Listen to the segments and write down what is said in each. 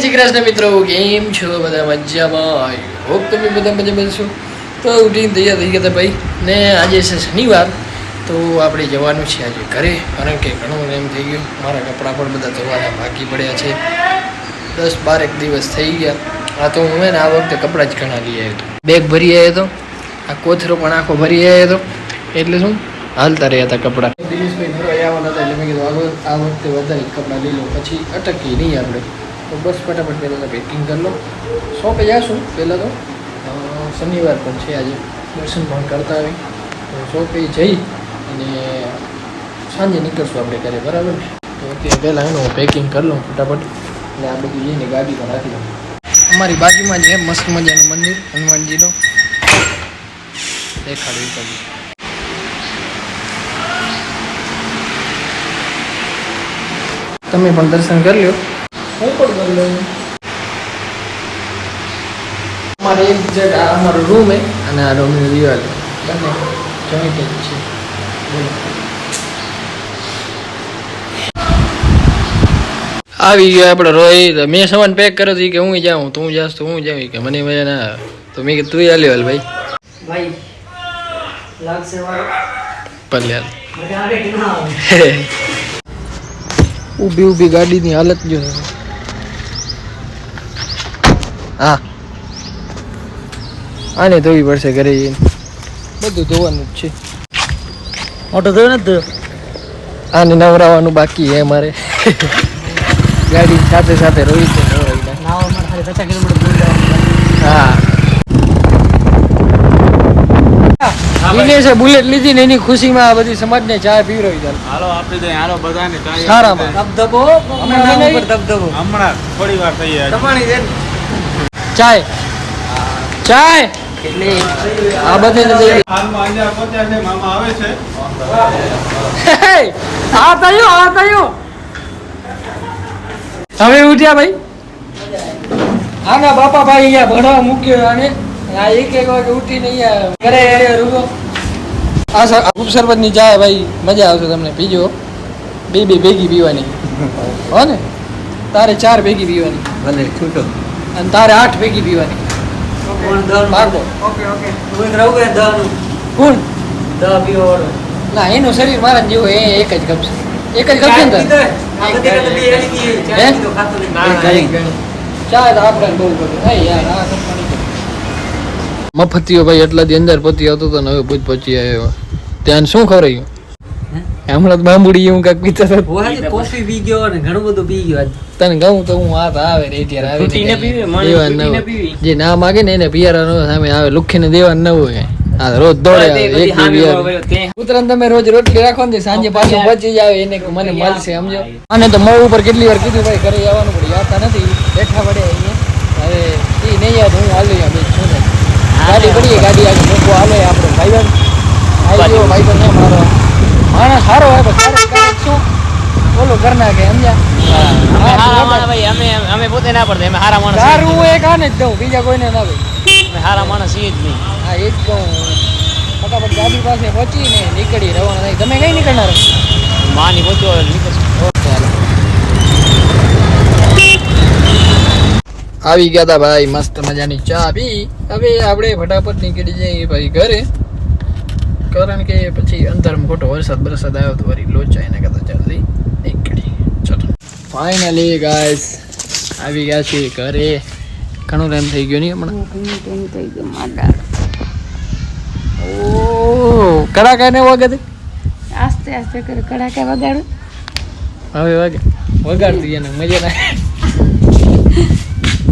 શ્રી કૃષ્ણ મિત્રો, કેમ છો? બધા મજામાં? હોપ તમે બધા મજામાં છો. તો ઉઠીને તૈયાર થઈ ગયા હતા ભાઈ. ને આજે છે શનિવાર, તો આપણે જવાનું છે આજે ઘરે. કારણ કે ઘણું એમ થઈ ગયું. મારા કપડાં પણ બધા ધોવાના બાકી પડ્યા છે. દસ બારેક દિવસ થઈ ગયા. આ તો હું એને આ વખતે કપડાં જ ઘણા લઈ આવ્યો હતો. બેગ ભરી આવ્યો હતો. આ કોથરો પણ આખો ભરી આવ્યો હતો. એટલે શું? હાલતા રહ્યા હતા કપડાં. દિનેશભાઈ ઘરે આવવાના હતા. એટલે મેં કીધું આ વખતે વધારે કપડાં લઈ લો પછી અટકી નહીં આપણે. તો બસ ફટાફટ પહેલાં પેકિંગ કરી લો. શોપે જઈશું પહેલાં તો. શનિવાર પણ છે આજે. દર્શન પણ કરતા આવી. તો શોપે જઈ અને સાંજે નીકળશું આપણે ઘરે, બરાબર? તો અત્યારે પહેલાં એનું પેકિંગ કરી લઉં ફટાફટ. અને આ બધું જઈને ગાડી પણ રાખી લઉં. અમારી બાજુમાં જ છે મસ્ત મજાનું મંદિર, હનુમાનજીનું. દેખાડ્યું તમને તમે પણ દર્શન કરી લ્યો. હું પણ લઉં અમારે એક જગ્યા આ અમારો રૂમ હે અને આ રૂમની દિવાલ બંને જોઈન્ટ જ છે. આવી ગયો આપણે રોહિત. મેં સામાન પેક કર્યો હતો કે હું જાઉં તું જાસ તો હું જાઉં. કે મને મજા ના આવે. તો મેં કીધું તું હાલ્યો હાલ ભાઈ. ભાઈ લાગશે આવે. ઊભી ઊભી ગાડીની હાલત જો. હા. આને ધોવી પડશે ઘરે જઈને. બધું ધોવાનું જ છે. મોટો ધોયો ને આને નવરાવાનું બાકી છે મારે ગાડી સાથે સાથે જવાનું હા. બુલેટ લીધી ને એની ખુશીમાં આ બધી સમાજને ચા પીવડાવી ચાલ હાલો આપણે હાલો બધાને સારામાં. ધબધબો? હમણાં થોડી વાર થઈ જાય તમારી છે. ચાય. ચાય. આ બધાને દઈ હાલમાં અહીંયા પહોંચ્યા છે મામા આવે છે. હે, આ થયું આ થયું હવે ઉઠ્યા ભાઈ. આના બાપા ભાઈ અહીંયા ભણવા મૂક્યો અને આ એક એક વાગે ઉઠીને અહીંયા ઘરે ઘરે રૂગો આ સર ખૂબ શરબતની ચા ભાઈ મજા આવશે તમને પીજો. બે બે ભેગી પીવાની. હો ને? તારે ચાર ભેગી પીવાની. ભલે છૂટો. અને તારે આઠ ભેગી પીવાની. પાકો. Okay okay. હું એક રહું દહનું કોણ? એનું શરીર મારા જેવું એ એક જ ગમશે. એક જ ગમશે ને ચાલ દી આપણે બહુ ગમે. યાર, આ કંપની તો. મફતિયો ભાઈ એટલાથી અંદર પતી આવતો હતો ને હવે ભૂજ પચી આવ્યો. ત્યાં શું ખવડાયું હમણાં બાંબુડી એવું કાંઈક પીતા હતા. હું આજે કોફી પી ગયો અને ઘણું બધું પી ગયો તને કહું તો હું આ આવે રે ત્યારે આવે ફૂટીને પીવે. જે ના માગે ને એને પિયારાનો સામે આવે લુખીને દેવા ન હોય. આ રોજ દોડે એક બે પિયારા. તમે રોજ રોટલી રાખો ને સાંજે પાછું બચી જાય એને મને મળશે સમજો? અને તો મોં ઉપર કેટલી વાર કીધું ભાઈ ઘરે જવાનું પડે યાદતા નથી. બેઠા પડે અહીંયા. હવે એ નહીં યાદ હું હાલું બેઠ છું ને ગાડી પડીએ ગાડી આગળ મૂકવો હાલે આપણો ભાઈબંધ. આવી ગયો ભાઈબંધ ને મારો. માણસ સારો હોય પણ શું? ઓલું કરી નાખે સમજ્યા અમે અમે પોતે ના પડતા અમે હારા માણસ સારું હું એક આને જ દઉં બીજા કોઈને ના ભાઈ અમે સારા માણસ એ જ નહીં. હા એ જ કહું ફટાફટ ગાડી પાસે પહોંચીને નીકળી રવાના થાય. તમે કઈ નીકળનાર માની નીકળશું. આવી ગયા તા ભાઈ મસ્ત મજાની ચા. પી હવે આપણે ફટાફટ નીકળી જઈએ ભાઈ ઘરે. કારણ કે પછી અંધારમાં ખોટો વરસાદ બરસાદ આવ્યો તો વળી લોચા એના કરતા જલ્દી નીકળી. ચલો. ફાઇનલી ગાઈસ આવી ગયા છીએ ઘરે. ઘણો ટાઈમ થઈ ગયો નહીં હમણાં? ઓ કડાકા ને વગર આસ્તે આસ્તે કરે કડાકા વગાડું. હવે વાગે. વગાડતી એને મજા ના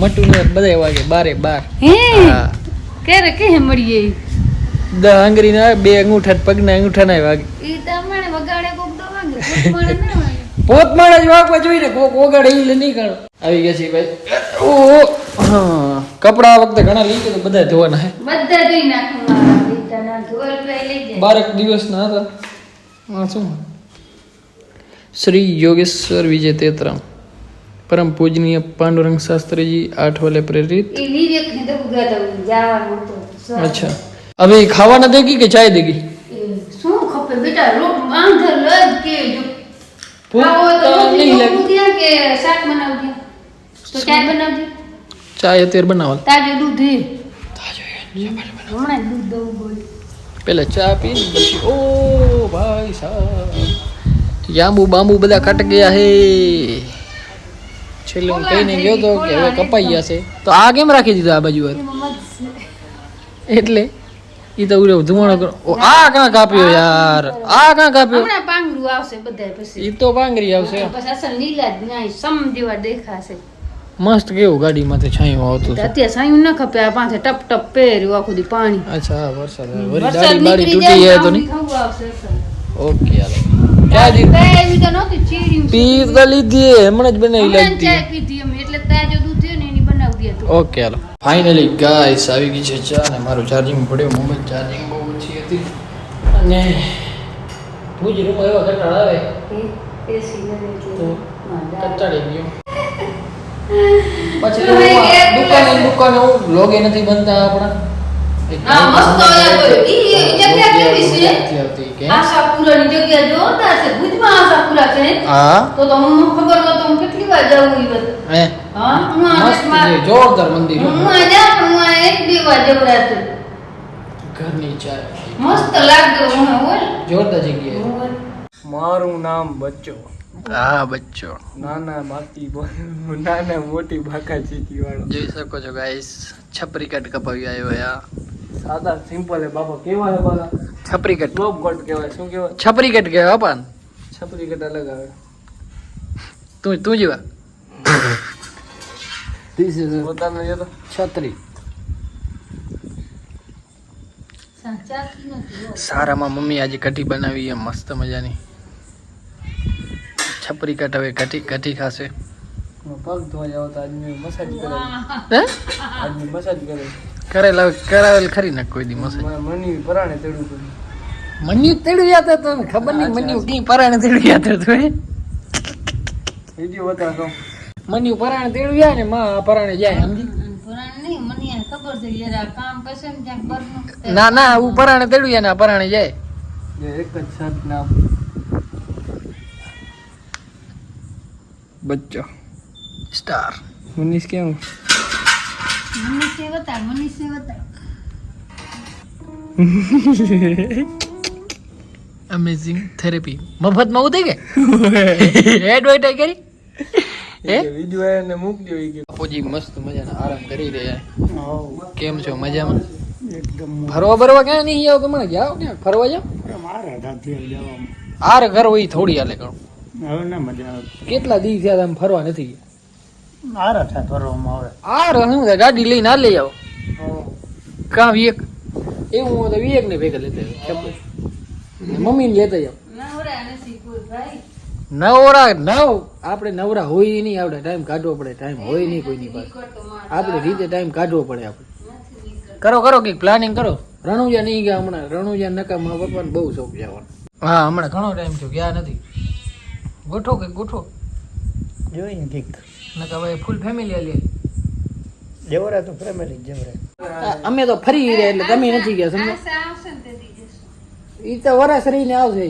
મટુ ને બધા વાગે બારે બાર. હે? હા. ક્યારે કે મળીએ? દ ના બે અંગૂઠા ને પગના અંગૂઠા ના વાગે. ઈ તમારે વગાડે કોક તો વાગે કોક મળે ના વાગે પોત માણસ વાગવા જોઈએ ને કોક ઓગાડે એ નહીં કાઢો આવી ગયા છે ભાઈ. ઓ હા કપડા વખતે ઘણા લઈ ગયા બધા ધોવાના હે. બધા ધોઈ નાખવા બારક દિવસના હતા. આ શું? શ્રી યોગેશ્વર વિજય તેતરામ. પરમ પૂજનીય પાંડુરંગ શાસ્ત્રીજી આઠ વલે પ્રેરિત. અચ્છા. હવે ખાવાના દેગી કે ચાય દેગી એ શું ખપે બેટા રોટ બાંધર લજ કે જો ભૂખ ખાવો હોય તો તો રોટલી નહીં મૂકું લાગે. ત્યાં કે શાક બનાવું ત્યાં તો ચાય બનાવજો? ચાય અત્યારે બનાવો તાજું દૂધ એ હમણાં જ દૂધ દઉં બોલ. પેલા ચા પી ને પછી ઓ ભાઈ સાહેબ. જાંબુ બાંબુ બધા કટ ગયા હે. છેલ્લે હું કહીને ગયો તો કે હવે કપાઈ ગયા છે. તો આ કેમ રાખી દીધા આ બાજુ વાર? એમાં મધ એટલે ઈ તો ઉરે ધુમાડો આ કાં કાપ્યો યાર? આ કાં કાપ્યો? હમણાં પાંગરું આવશે બધા પછી. ઈ તો પાંગરી આવશે. પછી અસલ નીલા જ સમ દેવા દેખાશે. મસ્ત કેવું ગાડીમાંથી છાંયું આવતું છે અત્યારે સાયું ન ખપે આ પાસે ટપ ટપ પહેર્યું આખું દી પાણી. અચ્છા વરસાદ વરસાદ ગાડી તૂટી જાય તો નહીં. ઓકે ચીરી પી તો લીધી હમણાં જ બનાવી લાગતી એટલે તાજો દૂધ થયો ને એની બનાવી દે ઓકે હાલો. ફાઇનલી ગાઈસ આવી ગઈ છે ચા અને મારું ચાર્જિંગ પડ્યું. મોબાઈલ ચાર્જિંગ બહુ ઓછી હતી. અને ભુજ રૂમ એવા કંટાળ આવે. લગે કંટાળી ગયો. પછી દુકાને દુકાને હું વ્લોગે નથી બનતા આપણા. હા, તો તમને ખબર હોય તો હું કેટલી વાર જવું મસ્ત જોરદાર મંદિર હું આ હું એક બે વાર જઉં ઘરની ચા મસ્ત લાગતો હું હોય જોરદાર જગ્યાએ મારું નામ બચ્ચો. હા બચ્ચો. નાના માટી નાના મોટી બાકા ચીતી વાળો. જોઈ શકો છો ગાઈસ છપરી કટ કપાવી આવ્યો યા. સાદા સિમ્પલ હે બાપા. કેવા હે બાલા? છપરી કટ. સ્લોપ કટ કહેવાય. શું કેવાય છપરી કટ કહેવાય અપાન છપરી કટ અલગ આવે. તું તું જેવા. ધીસ ઇઝ પોતાનો જે તો છત્રી સાચા કી નથી હો. સારામાં મમ્મી આજે કઢી બનાવી એમ મસ્ત મજાની. છપરી કટાવે કઠી કઢી કઢી ખાશે. પગ ધોવા જાવ તો આજની મસાજ કરે. હે? આજની મસાજ કરે. કરેલા કરાવેલ ખરી ને કોઈ દી મસાજ? મની પરાણે તેડું કર્યું મન્યુ તેડું યાદ તો ખબર નહીં મન્યુ કઈ પરાણે તેડું યાદ હતું બીજું વીડિયો બતાવો. મન્યુ પરાણે તેડવ્યા ને માં પરાણે જાય. સમજી પુરાણ નહીં મને યાર ખબર છે યાર આ કામ કરશે ને ના ના હું પરાણે તેડવ્યા ને પરાણે જાય. એક જ શર્ટ નામ બચ્ચો. સ્ટાર. મનીષ કેમ? મનુષ્ય બતા મનુષ્ય બતા અમેઝિંગ થેરેપી મફતમાં ઉતરી ગઈ એડવર્ટાઈ કરી? વીડિયો એને મૂકજો ઈ કે બાપુજી મસ્ત મજાના આરામ કરી રહ્યા. કેમ છો? મજામાં? એકદમ ફરવા બરવા ક્યાં નહીં જાવ તમે? જાઓ ક્યાં? ફરવા જાઓ? મારા આર ઘર હોય થોડી હાલે ઘણું. હવે ના મજા આવે. કેટલા દી થયા તમે ફરવા નથી? ગયા સાથે ફરવામાં આવે આર શું ગાડી લઈને આ લઈ આવો. કાં વિવેક? એવું હું તો વિવેક ને ભેગા લેતા મમ્મીને મમ્મી ને લેતા જાઓ નવરા નથી કોઈ ભાઈ નવરા નવ. આપણે નવરા હોય નહીં આપણે ટાઈમ કાઢવો પડે. ટાઈમ હોય નહીં કોઈની પાસે. આપણે રીતે ટાઈમ કાઢવો પડે આપણે. કરો કરો કંઈક પ્લાનિંગ કરો. રણુજા નહીં ગયા હમણાં. રણુજા નકા મા પપ્પાને બહુ શોખ જવાનો હા હમણાં ઘણો ટાઈમ થયો ગયા નથી. ગોઠો કંઈક ગોઠો જોઈએ કંઈક. નકા ભાઈ ફૂલ ફેમિલી હાલી જવરા તો ફેમિલી જવરા અમે તો ફરી રહ્યા એટલે તમે નથી ગયા સમજો. ઈ તો વરસ રહીને આવશે.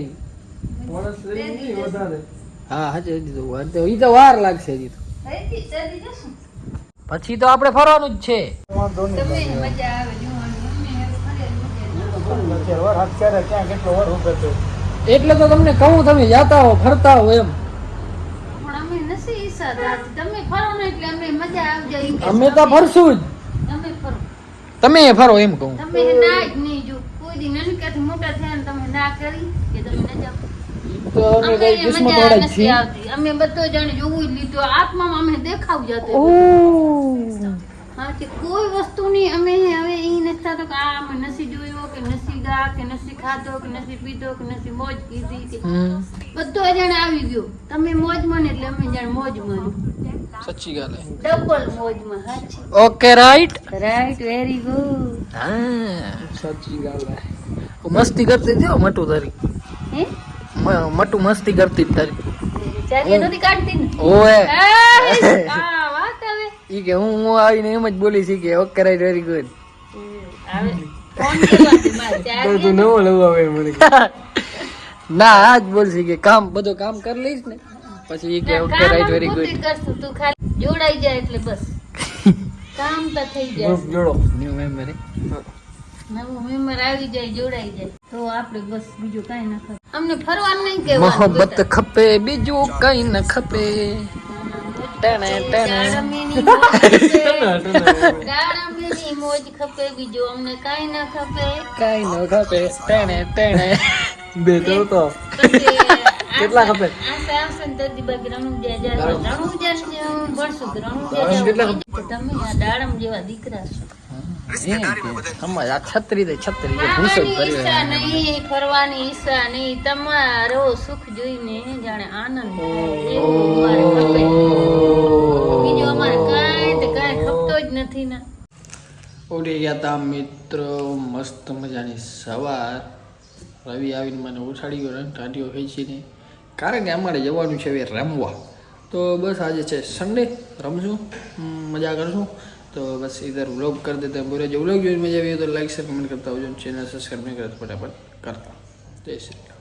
હા હજી હજી ઈ તો વાર લાગશે હજી તો. પછી તો આપણે ફરવાનું જ છે. એટલે તો તમને કહું તમે જાતા હો ફરતા હો એમ. અમે નથી ઈચ્છા થતી. તમે ફરો ને એટલે અમને મજા આવી જાય એમ કે અમે તો ફરશું જ. તમે ફરો. તમે ફરો એમ કહું. તમે ના જ નહીં જો. કોઈ દી નાનકાથી મોટા થયા ને તમે ના કરી કે તમે ન જાઓ. તો અમે મજા આવતી. અમે બધો જાણે જોવું જ આત્મામાં અમે દેખાવ જતો હા કે કોઈ વસ્તુની અમે હવે એ નથી થતો કે આ અમે નસી જોયો કે નસી ગા કે નસી ખાધો કે નસી પીધો કે નસી મોજ કીધી કે બધો જણ આવી ગયો. તમે મોજમાં ને એટલે અમે જાણે મોજમાં સચ્ચી ગાલ ડબલ મોજ મોજમાં હાચી. Okay right. Right very good. હા. સચ્ચી ગાલ મસ્તી કરતી હતી મટુ ધરી હે? મ- મટુ મસ્તી કરતી જ તારી. ઓએ આ વાત હવે. ઈ કે હું હું આવીને એમ જ બોલી છી કે ઓકે રાઈટ વેરી ગુડ તું નવો લવ આવે મને. ના આજ બોલશી કે કામ બધું કામ કરી લઈશ ને. પછી એ કે ઓકે રાઈટ વેરી ગુડ તું ખાલી જોડાઈ જાય એટલે બસ. કામ તો થઈ જાય જોડો. ન્યુ મેમ્બર નવું મેમ્બર આવી જાય જોડાઈ જાય. તો આપણે બસ બીજું કાંઈ ના ખબર. અમને ફરવાનું નહીં કહેવાનું મોહબ્બત ખપે બીજું કઈ ન ખપે. ટેણે, ટેણે. મોજ ખપે. ખપે બીજું અમને કાંઈ ના ખપે. કઈ ન ખપે ટેણે ટેણે. બે તો કેટલા ખપે? ફરવાની ઈચ્છા નહીં. તમારો સુખ જોઈને જાણે આનંદ બીજું અમારે કાંઈ કાંઈ ખપતો જ નથી ને. ઉડી ગયા તા મિત્રો મસ્ત મજાની સવાર. રવિ આવીને મને ઉઠાડી ગયો ને ટાંટીઓ ખેંચીને કારણ કે અમારે જવાનું છે હવે રમવા. તો બસ આજે છે સન્ડે રમશું. મજા કરશું. તો બસ ઇધર વ્લોગ કરી દેતા પૂરે જો વ્લોગ જોઈને મજા આવી તો લાઈક શેર કમેન્ટ કરતા આવજો ચેનલ સબસ્ક્રાઈબ નહીં કરતા ફટાફટ કરતા. જય શ્રી